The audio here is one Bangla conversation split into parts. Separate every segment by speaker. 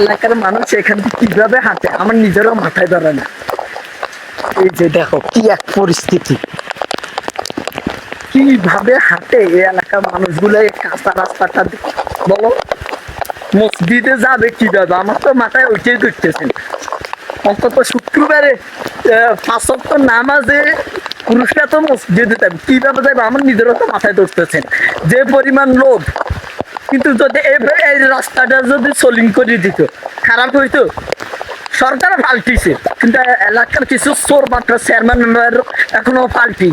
Speaker 1: এলাকার মানুষ এখান থেকে কীভাবে হাঁটে? আমার নিজেরও মাথায় ধরে না। এই যে দেখো, কি এক পরিস্থিতি। কীভাবে হাঁটে এই এলাকার মানুষগুলো এই কাঁচা রাস্তাটা? বলো। মসজিদে যাবে কীভাবে? আমার তো মাথায় ওইটাই করতেছেন অন্তত শুক্রবারে তো নামাজে পুরুষরা তো মসজিদে যাবে। কীভাবে যাবে? আমার নিজেরও তো মাথায় ধরতেছেন যে পরিমাণ লোক কিন্তু যদি এই- রাস্তাটা যদি সলিং করে দিত, খারাপ হইতো। সরকার পাল্টিছে, কিন্তু এলাকার কিছু চোর মাত্র চেয়ারম্যান মেম্বার এখনও পাল্টি।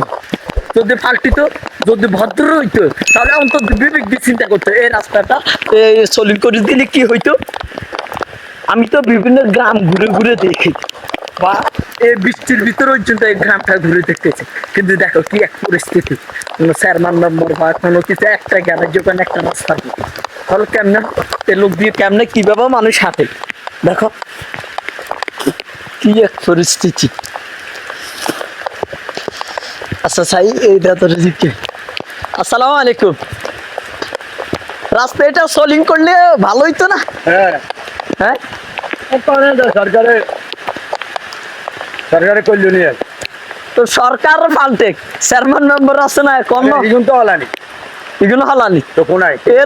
Speaker 1: যদি পাল্টিত, যদি ভদ্র হইতো, তাহলে অন্তত বিবেক দিয়ে চিন্তা করতো। এই রাস্তাটা, এই সলিং করে দিলে কি হইতো? আমি তো বিভিন্ন গ্রাম ঘুরে ঘুরে দেখি, বা এই বৃষ্টির ভিতরে পর্যন্ত এই গ্রামটা ঘুরে দেখতেছি। কিন্তু দেখো কি এক পরিস্থিতি। কোনো চেয়ারম্যান মেম্বার বা কোনো কিছু একটা গ্রামের যখন একটা রাস্তা দিকে তাহলে কেমনে? লোক দিয়ে কেমনে কীভাবে মানুষ হাঁটে? দেখো কি এক পরিস্থিতি। আচ্ছা সাই এই দাদা জিকে আসসালামু আলাইকুম। রাস্তা এটা সলিং করলে ভালো হইতো না?
Speaker 2: হ্যাঁ।
Speaker 1: হ্যাঁ?
Speaker 2: করে তো সরকারে করল নিয়ে
Speaker 1: তো সরকার পাল্টে চেয়ারম্যান মেম্বার আছে না কম না?
Speaker 2: তো হলানি।
Speaker 1: এগুলো হালানি?
Speaker 2: তো কোনায়?
Speaker 1: এ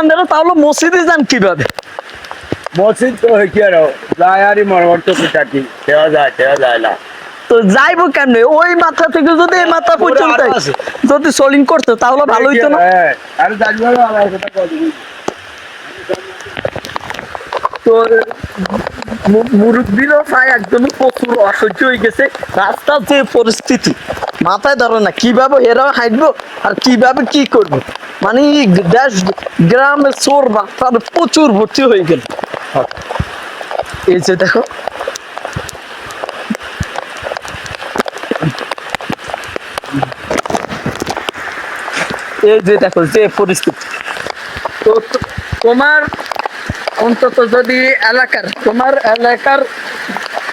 Speaker 1: আন্ডারে তাহলে মসজিদে যান কীভাবে?
Speaker 2: মসজিদ তো হয়ে কি আর যায় আরই মরমর তো পিটাকি দেওয়া যায় দেওয়া যায় না।
Speaker 1: তো যাইবো কেমনে? ওই মাথা থেকে যদি এই মাথা পর্যন্ত যদি সোলিং করতো তাহলে ভালো হইতো না?
Speaker 2: আরে আমার কথা কদিন
Speaker 1: তো মু- মুরব্বিরও প্রায় প্রচুর অসহ্য হয়ে গেছে। রাস্তার যে পরিস্থিতি, মাথায় না, কীভাবে এরা হাঁটবো আর কীভাবে কি করব? মানে দেশ চোর বাচ্চার প্রচুর ভর্তি হয়ে গেল। এই যে দেখো। এই যে দেখো, যে পরিস্থিতি। তোমার অন্তত যদি এলাকার তোমার এলাকার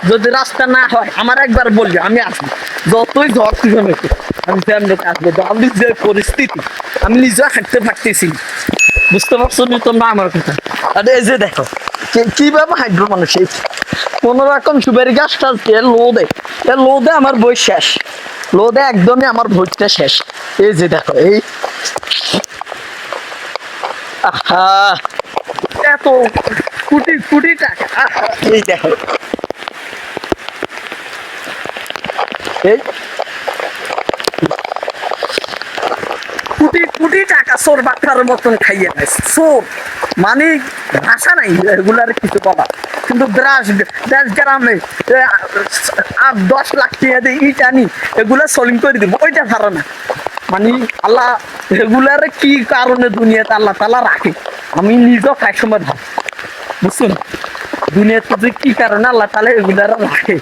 Speaker 1: যদি রাস্তা না হয় আমার একবার বললি আমি আসব। যতই ঝড় হইতো, আমি ফ্যামিলিতে আসব আমি যে পরিস্থিতি আমি নিজে হাঁটতে পারতেছি বুঝতে পারছ নি তোমরা আমার কথা? আর এই যে দেখো কীভাবে হাঁটবো মানুষ? এই কোন রকম সুপারি গাছ টাছ দিয়ে লোদে লোদে আমার বই শেষ। লোদে একদমই আমার বইটা শেষ। এই যে দেখো এই আহা! এত কোটি কোটি টাকা। আহা, এই দেখো। এই। কোটি কোটি টাকা চোর বাচ্চার মতন খাইয়ে নেয়। চোর মানে ভাষা নাই এগুলার কিছু বলা কিন্তু দেশ দেশ গ্রামে আট দশ লাখ টাকা দিয়ে ইট আনি এগুলা সলিং করে দিব ওইটা না। মানে আল্লাহ এগুলার কি কারণে দুনিয়াতে আল্লাহ তালা রাখে? আমি নিজেও খাই সময় ভাব বুঝছেন দুনিয়াতে যে কি কারণে আল্লাহ তালা এগুলার রাখে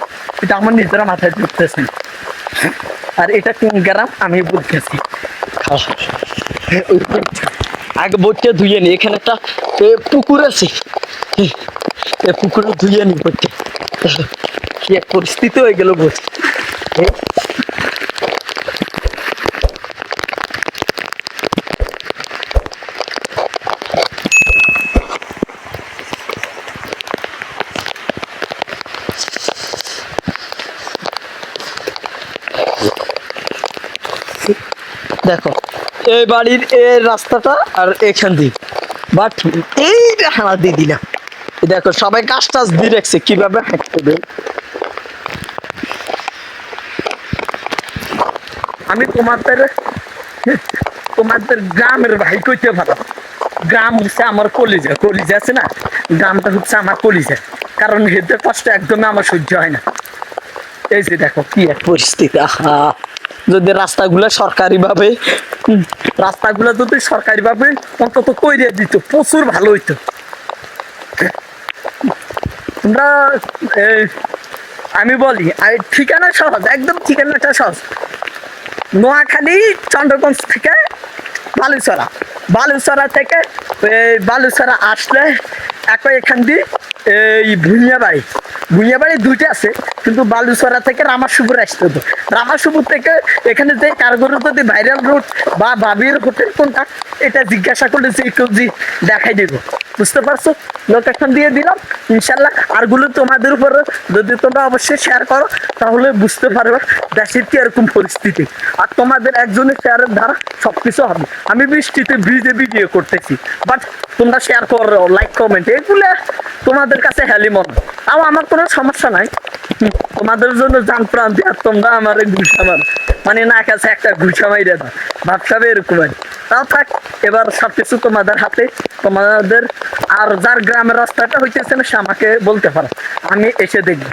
Speaker 1: এটা আমার নিজের মাথায় ঢুকতেছে। আর এটা কোন গ্রাম? আমি বলতেছি। আগে বইটা ধুয়ে নি, এখানে একটা পুকুর আছে। পুকুরে ধুয়ে নি বইটা। কি এক পরিস্থিতি হয়ে গেল বই। দেখো, এই বাড়ির এই রাস্তাটা আর এখান দিয়ে। বাট এইটা হানা দিয়ে দিলাম। দেখো, সবাই কাজ টাজ দিয়ে রাখছে, কীভাবে হাঁটতে আমি তোমাদের তোমাদের গ্রামের ভাই কইতে পারো। গ্রাম হচ্ছে আমার কলিজা কলিজা আছে না? গ্রামটা হচ্ছে আমার কলিজা। কারণ হেদের কষ্ট একদমই আমার সহ্য হয় না। এই যে দেখো, কি এক পরিস্থিতি, আহা। যদি রাস্তাগুলো সরকারি ভাবে রাস্তাগুলো যদি সরকারি ভাবে অন্তত কইরে দিত, প্রচুর ভালো হইতো। তোমরা আমি বলি, আর ঠিকানা সহজ, একদম ঠিকানাটা সহজ। নোয়াখালী, চন্দ্রগঞ্জ থেকে বালুচরা। বালুচরা থেকে বালুচরা আসলে একই এখান দিয়ে, এই ভুঁইয়া বাড়ি ভুইয়া বাড়ি দুইটা আছে, কিন্তু বালুচরা থেকে রামাসুপুর আসতে হতো রামাসুপুর থেকে এখানে যে কারগরু যদি ভাইরাল রুট বা বাবির হোটেল কোনটা, এটা জিজ্ঞাসা করলে যে কেউ দেখাই দেবো। বুঝতে পারছ? লোকেশন দিয়ে দিলাম, ইনশাল্লাহ। আরগুলো তোমাদের উপর যদি তোমরা অবশ্যই শেয়ার করো, তাহলে বুঝতে পারবে দেশের কি এরকম পরিস্থিতি। আর তোমাদের একজনের শেয়ারের দ্বারা সবকিছু হবে। আমি বৃষ্টিতে ভিজে ভিডিও করতেছি বাট তোমরা শেয়ার করো লাইক কমেন্ট এগুলো তোমাদের কাছে হ্যালিমন মনে। তাও আমার কোনো সমস্যা নাই। তোমাদের জন্য জান প্রাণ দিয়ে আর তোমরা আমার ঘুষামার মানে না কাছে একটা ঘুষামাই দেবা। ভাবসাবে এরকম তাও থাক, এবার সবকিছু তোমাদের হাতে। তোমাদের আর যার গ্রামের রাস্তাটা হইতেছে না, সে আমাকে বলতে পারো। আমি এসে দেখব